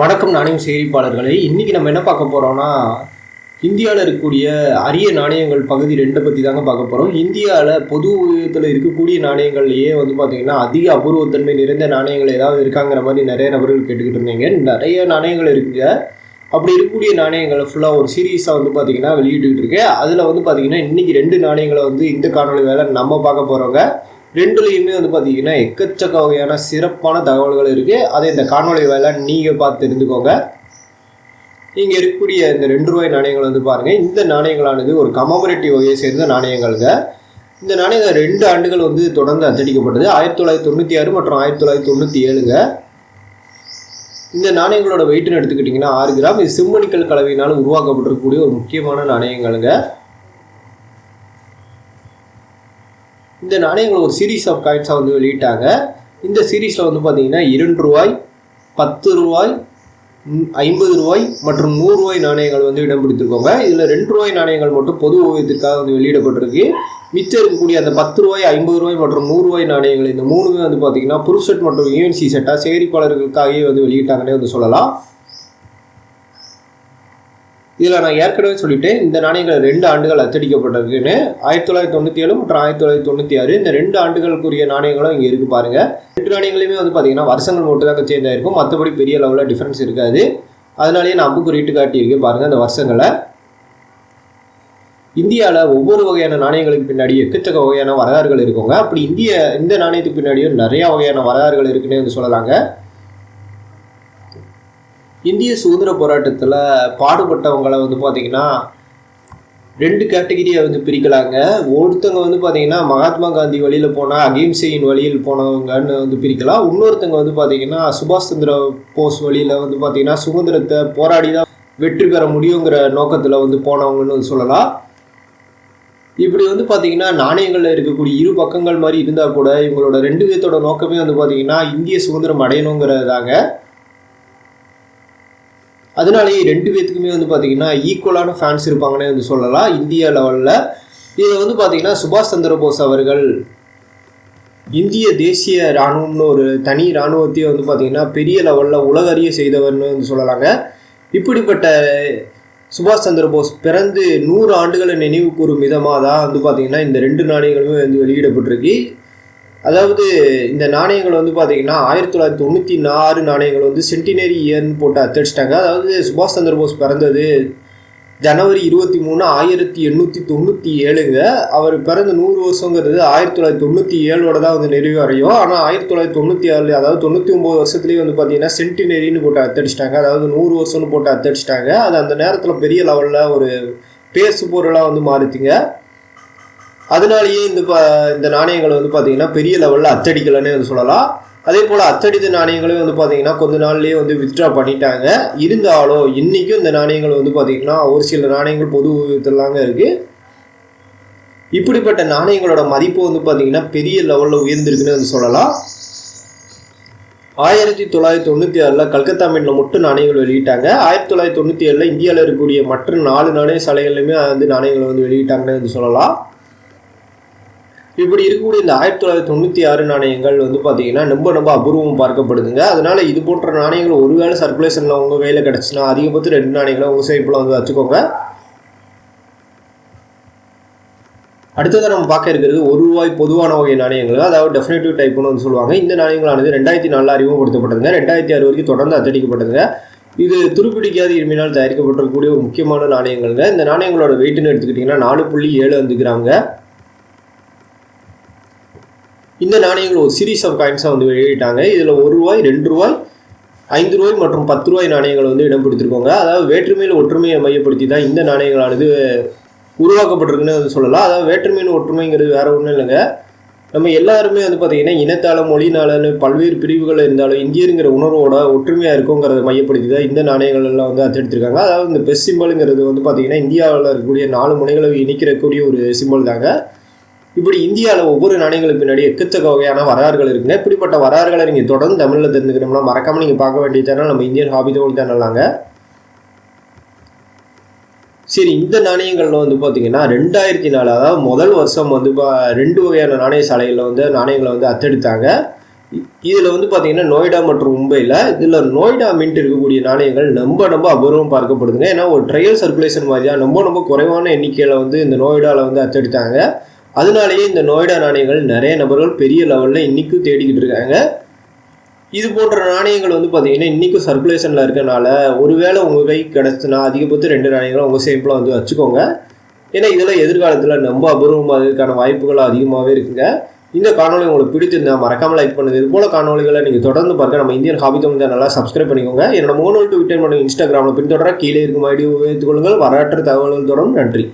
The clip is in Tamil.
வணக்கம் நாணயம் சேகரிப்பாளர்களே. இன்றைக்கி நம்ம என்ன பார்க்க போகிறோம்னா இந்தியாவில் இருக்கக்கூடிய அரிய நாணயங்கள் பகுதி ரெண்டை பற்றி தாங்க பார்க்க போகிறோம் இந்தியாவில் பொது உபயோகத்தில் இருக்கக்கூடிய நாணயங்கள்லேயே வந்து பார்த்திங்கன்னா அதிக அபூர்வத்தன்மை நிறைந்த நாணயங்கள் ஏதாவது இருக்காங்கிற மாதிரி நிறைய நபர்கள் கேட்டுக்கிட்டு இருந்தீங்க. நிறைய நாணயங்கள் இருக்குங்க அப்படி இருக்கக்கூடிய நாணயங்களை ஃபுல்லாக ஒரு சீரீஸாக வந்து பார்த்திங்கன்னா வெளியிட்டுக்கிட்டு இருக்கேன். அதில் வந்து பார்த்திங்கன்னா இன்றைக்கி ரெண்டு நாணயங்களை வந்து இந்த காணொலி வேலை நம்ம பார்க்க போகிறோங்க ரெண்டுலேயுமே வந்து பார்த்தீங்கன்னா எக்கச்சக்க வகையான சிறப்பான தகவல்கள் இருக்குது அதை இந்த காணொளி வேலை நீங்கள் பார்த்து தெரிந்துக்கோங்க இங்கே இருக்கக்கூடிய இந்த ரெண்டு ரூபாய் நாணயங்கள் வந்து பாருங்கள் இந்த நாணயங்களானது ஒரு கமமரேட்டிவ் வகையை சேர்ந்த நாணயங்கள்ங்க. இந்த நாணயங்கள் ரெண்டு ஆண்டுகள் வந்து தொடர்ந்து அச்சடிக்கப்பட்டது ஆயிரத்தி தொள்ளாயிரத்தி தொண்ணூற்றி ஆறு மற்றும் ஆயிரத்தி தொள்ளாயிரத்தி தொண்ணூற்றி ஏழுங்க. இந்த நாணயங்களோட வெயிட்னு எடுத்துக்கிட்டிங்கன்னா ஆறு கிராம். இது சிம்மணிக்கல் கலவையினால் உருவாக்கப்பட்டிருக்கக்கூடிய ஒரு முக்கியமான நாணயங்களுங்க. இந்த நாணயங்கள் ஒரு சீரீஸ் ஆஃப் காயின்ஸாக வந்து வெளியிட்டாங்க. இந்த சீரீஸில் வந்து பார்த்தீங்கன்னா இரண்டு ரூபாய் பத்து ரூபாய் ஐம்பது ரூபாய் மற்றும் நூறு ரூபாய் நாணயங்கள் வந்து இடம் பிடித்திருக்காங்க. இதில் ரெண்டு ரூபாய் நாணயங்கள் மட்டும் பொது ஓவியத்திற்காக வந்து வெளியிடப்பட்டிருக்கு. மிச்சம் இருக்கக்கூடிய அந்த பத்து ரூபாய் ஐம்பது ரூபாய் மற்றும் நூறு ரூபாய் நாணயங்கள் இந்த மூணுமே வந்து பார்த்தீங்கன்னா புருஷ் செட் மற்றும் யூஎன்சி செட்டாக சேகரிப்பாளர்களுக்காகவே வந்து வெளியிட்டாங்கன்னே வந்து சொல்லலாம். இதில் நான் ஏற்கனவே சொல்லிவிட்டேன் இந்த நாணயங்கள் ரெண்டு ஆண்டுகள் அச்சடிக்கப்பட்டிருக்குன்னு. ஆயிரத்தி தொள்ளாயிரத்தி தொண்ணூற்றி ஏழு மற்றும் ஆயிரத்தி தொள்ளாயிரத்தி தொண்ணூற்றி ஆறு இந்த ரெண்டு ஆண்டுகளுக்குரிய நாணயங்களும் இங்கே இருக்குது பாருங்கள் ரெண்டு நாணயங்களுமே வந்து பார்த்திங்கன்னா வருஷங்கள் மட்டும் தான் சேஞ்ச் ஆயிருக்கும் மற்றபடி பெரிய லெவலில் டிஃப்ரென்ஸ் இருக்காது. அதனாலேயே நான் அம்பு ரீட்டு காட்டியிருக்கேன் பாருங்கள் அந்த வருஷங்களை. இந்தியாவில் ஒவ்வொரு வகையான நாணயங்களுக்கு பின்னாடி எக்கச்சக்க வகையான வரலாறுகள் இருக்குங்க. அப்படி இந்திய இந்த நாணயத்துக்கு பின்னாடியும் நிறையா வகையான வரலாறுகள் இருக்குன்னே வந்து சொல்லலாங்க. இந்திய சுதந்திர போராட்டத்தில் பாடுபட்டவங்களை வந்து பார்த்திங்கன்னா ரெண்டு கேட்டகிரியை வந்து பிரிக்கலாங்க. ஒருத்தங்க வந்து பார்த்திங்கன்னா மகாத்மா காந்தி வழியில் போனால் அகிம்சையின் வழியில் போனவங்கன்னு வந்து பிரிக்கலாம். இன்னொருத்தங்க வந்து பார்த்தீங்கன்னா சுபாஷ் சந்திர போஸ் வழியில் வந்து பார்த்தீங்கன்னா சுதந்திரத்தை போராடி தான் வெற்றி பெற முடியுங்கிற நோக்கத்தில் வந்து போனவங்கன்னு வந்து சொல்லலாம். இப்படி வந்து பார்த்திங்கன்னா நாணயங்களில் இருக்கக்கூடிய இரு பக்கங்கள் மாதிரி இருந்தால் கூட இவங்களோட ரெண்டு பேர்த்தோட நோக்கமே வந்து பார்த்திங்கன்னா இந்திய சுதந்திரம் அடையணுங்கிறதாங்க அதனாலேயே ரெண்டு பேத்துக்குமே வந்து பார்த்தீங்கன்னா ஈக்குவலான ஃபேன்ஸ் இருப்பாங்கன்னே வந்து சொல்லலாம். இந்திய லெவலில் இதில் வந்து பார்த்தீங்கன்னா சுபாஷ் சந்திரபோஸ் அவர்கள் இந்திய தேசிய இராணுவம்னு ஒரு தனி இராணுவத்தையே வந்து பார்த்திங்கன்னா பெரிய லெவலில் உலகறிய செய்தவர்னு வந்து சொல்லலாங்க. இப்படிப்பட்ட சுபாஷ் சந்திரபோஸ் பிறந்து நூறு ஆண்டுகளை நினைவு கூறும் விதமாக தான் வந்து பார்த்திங்கன்னா இந்த ரெண்டு நாணயங்களுமே வந்து வெளியிடப்பட்டிருக்கு. அதாவது இந்த நாணயங்கள் வந்து பார்த்தீங்கன்னா ஆயிரத்தி தொள்ளாயிரத்தி தொண்ணூற்றி ஆறு நாணயங்கள் வந்து சென்டினரி இயர்னு போட்டு அத்தடிச்சிட்டாங்க. அதாவது சுபாஷ் சந்திரபோஸ் பிறந்தது ஜனவரி இருபத்தி மூணு ஆயிரத்தி எண்ணூற்றி தொண்ணூற்றி ஏழுங்க. அவர் பிறந்த நூறு வருஷங்கிறது ஆயிரத்தி தொள்ளாயிரத்தி தொண்ணூற்றி ஏழோட தான் வந்து நிறைவு ஆனால் ஆயிரத்தி தொள்ளாயிரத்தி தொண்ணூற்றி ஆறு அதாவது தொண்ணூற்றி ஒம்பது வருஷத்துலேயே வந்து பார்த்தீங்கன்னா சென்டினரின்னு போட்டு அத்தடிச்சிட்டாங்க. அதாவது நூறு வருஷம்னு போட்டு அத்தடிச்சிட்டாங்க. அது அந்த நேரத்தில் பெரிய லெவலில் ஒரு பேசு பொருளாக வந்து மாறுச்சுங்க. அதனாலேயே இந்த ப இந்த நாணயங்களை வந்து பார்த்தீங்கன்னா பெரிய லெவலில் அச்சடிக்கலைன்னு வந்து சொல்லலாம். அதே போல் அச்சடித்த நாணயங்களையும் வந்து பார்த்தீங்கன்னா கொஞ்ச நாள்லேயே வந்து வித்ட்ரா பண்ணிட்டாங்க. இருந்தாலும் இன்றைக்கும் இந்த நாணயங்கள் வந்து பார்த்தீங்கன்னா ஒரு சில நாணயங்கள் பொது இதெல்லாங்க இருக்குது இப்படிப்பட்ட நாணயங்களோட மதிப்பு வந்து பார்த்தீங்கன்னா பெரிய லெவலில் உயர்ந்திருக்குன்னு வந்து சொல்லலாம். ஆயிரத்தி தொள்ளாயிரத்தி தொண்ணூற்றி ஆறில் கல்கத்தா மீனில் மட்டும் நாணயங்கள் வெளியிட்டாங்க. ஆயிரத்தி தொள்ளாயிரத்தி தொண்ணூற்றி ஏழில் இந்தியாவில் இருக்கக்கூடிய மற்ற நாலு நாணய சாலைகள்லையுமே வந்து நாணயங்களை வந்து வெளியிட்டாங்கன்னு வந்து சொல்லலாம். இப்படி இருக்கக்கூடிய இந்த ஆயிரத்தி தொள்ளாயிரத்தி தொண்ணூற்றி ஆறு நாணயங்கள் வந்து பார்த்தீங்கன்னா ரொம்ப ரொம்ப அபூர்வம் பார்க்கப்படுதுங்க. அதனால் இது போன்ற நாணயங்கள் ஒருவேளை சர்க்குலேஷனில் உங்கள் கையில் கிடச்சுன்னா அதிகபட்சம் ரெண்டு நாணயங்களை உங்கள் சைப்பில் வந்து வச்சுக்கோங்க. அடுத்ததாக நம்ம பார்க்க இருக்கிறது ஒரு ரூபாய் பொதுவான வகை நாணயங்கள். அதாவது டெஃபினேட்டிவ் டைப்னு வந்து சொல்லுவாங்க. இந்த நாணயங்களானது ரெண்டாயிரத்தி நாலு அறிமுகப்படுத்தப்பட்டதுங்க. ரெண்டாயிரத்தி ஆறு வரைக்கும் தொடர்ந்து அச்சடிக்கப்பட்டதுங்க. இது துருப்பிடிக்காத இரும்பினால் தயாரிக்கப்பட்டிருக்கக்கூடிய ஒரு முக்கியமான நாணயங்கள்ங்க. இந்த நாணயங்களோட வெயிட்னு எடுத்துக்கிட்டிங்கன்னா நாலு புள்ளி ஏழு வந்துக்கிறாங்க இந்த நாணயங்கள் ஒரு சீரீஸ் ஆஃப் காயின்ஸாக வந்து வெளியிட்டாங்க. இதில் ஒரு ரூபாய் ரெண்டு ரூபாய் ஐந்து ரூபாய் மற்றும் பத்து ரூபாய் நாணயங்கள் வந்து இடம் பிடித்திருக்காங்க. அதாவது வேற்றுமையில் ஒற்றுமையை மையப்படுத்தி தான் இந்த நாணயங்களானது உருவாக்கப்பட்டிருக்குன்னு வந்து சொல்லலாம். அதாவது வேற்றுமையின் ஒற்றுமைங்கிறது வேற ஒன்றும் இல்லைங்க. நம்ம எல்லாருமே வந்து பார்த்திங்கன்னா இனத்தால மொழினாலன்னு பல்வேறு பிரிவுகள் இருந்தாலும் இந்தியருங்கிற உணர்வோட ஒற்றுமையாக இருக்குங்கிறத மையப்படுத்தி தான் இந்த நாணயங்கள் எல்லாம் வந்து அச்சடித்திருக்காங்க. அதாவது இந்த பெஸ் சிம்பிளுங்கிறது வந்து பார்த்திங்கன்னா இந்தியாவில் இருக்கக்கூடிய நாலு முனைகளை இணைக்கிறக்கூடிய ஒரு சிம்பிள் தாங்க. இப்படி இந்தியாவில் ஒவ்வொரு நாணயங்களுக்கு பின்னாடி எக்கச்சக்க வகையான வரலாறுகள் இருக்குங்க. இப்படிப்பட்ட வரலாறுகளை நீங்கள் தொடர்ந்து தமிழில் தெரிஞ்சுக்கணும்னா மறக்காமல் நீங்கள் பார்க்க வேண்டிய சேனல் நம்ம இந்தியன் ஹாபி தோல் சேனல்லாங்க சரி இந்த நாணயங்களில் வந்து பார்த்தீங்கன்னா ரெண்டாயிரத்தி நாலு அதாவது முதல் வருஷம் வந்து பா- ரெண்டு வகையான நாணய சாலைகளில் வந்து நாணயங்களை வந்து அத்தெடுத்தாங்க. இதில் வந்து பார்த்தீங்கன்னா நோய்டா மற்றும் மும்பையில் இதில் நோய்டா மின்ட் இருக்கக்கூடிய நாணயங்கள் ரொம்ப ரொம்ப அபூர்வம் பார்க்கப்படுதுங்க. ஏன்னா ஒரு ட்ரையல் சர்க்குலேஷன் மாதிரி தான் ரொம்ப ரொம்ப குறைவான எண்ணிக்கையில் வந்து இந்த நோய்டாவில் வந்து அச்சடித்தாங்க அதனாலேயே இந்த நோய்டா நாணயங்கள் நிறைய நபர்கள் பெரிய லெவலில் இன்றைக்கும் தேடிக்கிட்டு இருக்காங்க. இது போன்ற நாணயங்கள் வந்து பார்த்தீங்கன்னா இன்றைக்கும் சர்க்குலேஷனில் இருக்கனால ஒருவேளை உங்கள் கை கிடச்சுன்னா அதிகபட்சம் ரெண்டு நாணயங்களும் உங்கள் சேம்பில் வந்து வச்சுக்கோங்க. ஏன்னா இதெல்லாம் எதிர்காலத்தில் ரொம்ப அபூர்வமாகிறதுக்கான வாய்ப்புகள் அதிகமாகவே இருக்குங்க. இந்த காணொலி உங்களுக்கு பிடிச்சிருந்தா மறக்காம லைக் பண்ணுங்க. இது போல காணொலிகளை நீங்கள் தொடர்ந்து பார்க்க நம்ம இந்தியன் ஹாபி தமிழ் நல்லா சப்ஸ்கிரைப் பண்ணிக்கோங்க. என்னோட மூணு ட்விட்டர் மற்றும் இன்ஸ்டாகிராமில் பின்தொடர கீழே இருக்கும் ஐடியை உபயோகித்துக் கொள்ளுங்கள். வரலாற்று தகவல்கள் தொடரும். நன்றி.